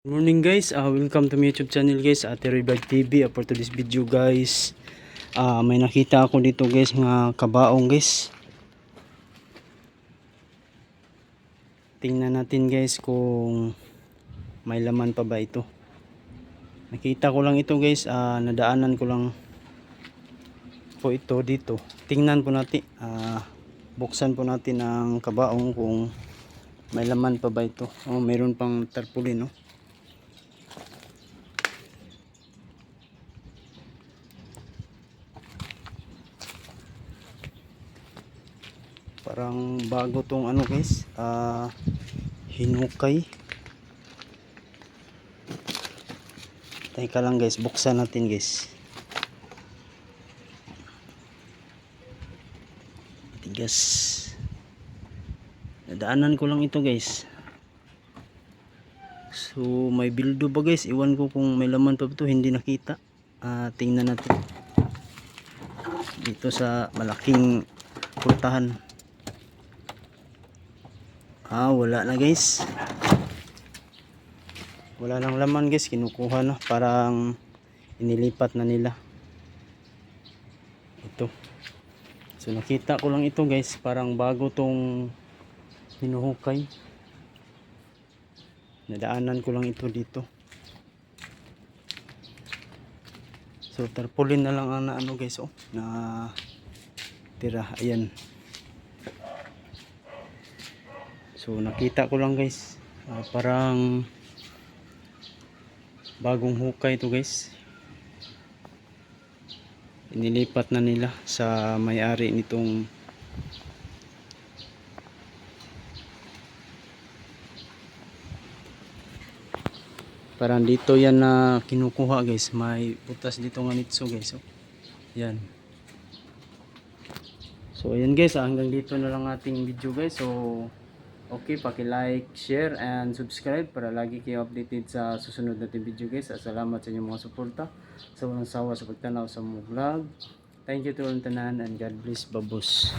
Good morning guys, uh, welcome to my YouTube channel guys, Ate Vlog TV. Uh, for today's video guys, uh, may nakita ako dito guys nga kabaong guys. Tingnan natin guys kung may laman pa ba ito. Nakita ko lang ito guys, uh, nadaanan ko lang po ito dito. Tingnan po natin, uh, buksan po natin ang kabaong kung may laman pa ba ito. Oh, mayroon pang tarpaulin no. Parang bago tong ano guys. Ah hinukay. Teka lang guys. Buksan natin guys. Tigas. Nadaanan ko lang ito guys. So may bildo ba guys? Iwan ko kung may laman pa ito. Hindi nakita. Ah tingnan natin. Dito sa malaking pultahan Ah, wala na guys. Wala nang laman guys, kinukuha na. Parang inilipat na nila. Ito. So nakita ko lang ito guys, parang bago tong hinuhukay. Nadaanan ko lang ito dito. So tarpaulin na lang ang ano guys oh, na tira. Ayan. So nakita ko lang guys, ah, parang bagong hukay ito guys. Inilipat na nila sa may-ari nitong Parang dito yan na kinukuha guys. May butas dito nga nitso guys. Oh. Yan. So ayan guys, ah, hanggang dito na lang ating video guys. So Okay, paki-like, share, and subscribe para lagi kayo updated sa susunod natin video guys. At salamat sa inyong mga suporta sa walang sawa sa pagtanaw sa mga vlog. Thank you to all and God bless babos.